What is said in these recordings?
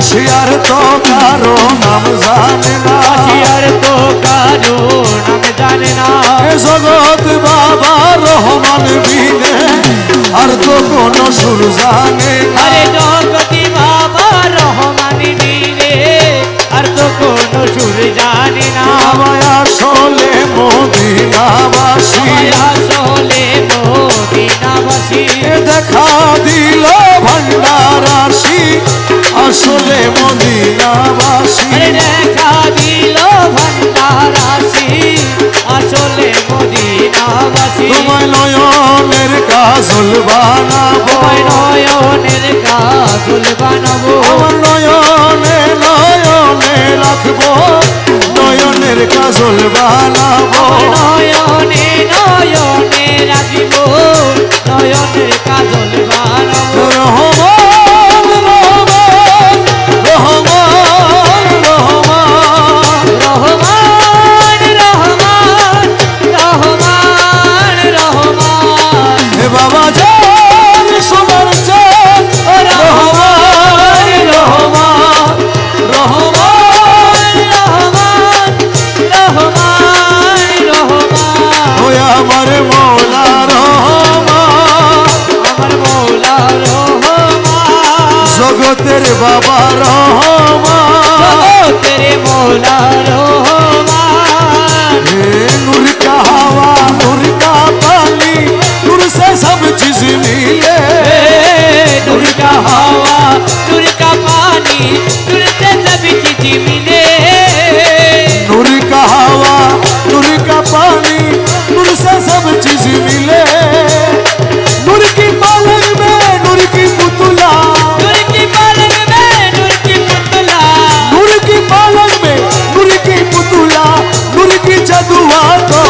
আসিয়ার তো কারও নাম জানে না। আসিয়ার তো কারও নাম জানে না। এ জগৎ বাবা রহমান বিনে আর তো কোনো সুর জানে না। আরে জগতি বাবা রহমানি রে আর তো কোনো সুর জানি না। আমায় আসলে মদিনাবাসী। আসলে মদিনাবাসী। দেখা দিল আসলে মদিনাবাসী। দেখা দিল ভান্ডারাসি আসলে মদিনাবাসী। তোমায় নয়নের কাজল বানাবো। তোমায় নয়নের কাজল বানাবো। আমার নয়নে নয়নে রাখব। নয়নের কাজল বানাবো। নয়নে নয়নে রাখিব। নয়নের কাজল জগতের বাবা রহমা জগতের মোলা রহমা मिले। नूर का हवा नूर का पानी नूर से सभी चीज़ मिले। नूर का हवा नूर का पानी नूर से सब चीज़ मिले। नूर की पालन में नूर की पुतला। नूर की पालन में नूर की पुतला। नूर की पालन में नूर की पुतला। नूर की जदुआ तो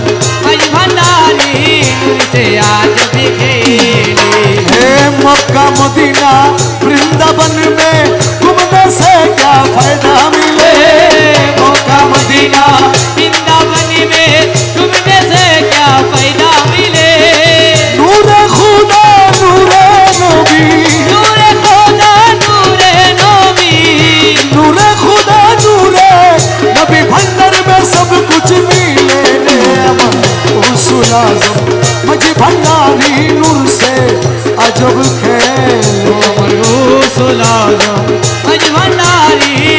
से आज भी खेले हे मक्का मदीना वृंदावन में घूमने से क्या फ़ायदा मिले? मौका मदीना वृंदावन में घूमने से क्या फ़ायदा मिले? नूर खुदा नूर नबी। नूरे खुदा नूरे नबी। नूर खुदा नूर नबी भंडर में सब कुछ मिले। ने अमर रसूल मुझे भंडारी नूर से अजब खेल। सोला अज भंडारी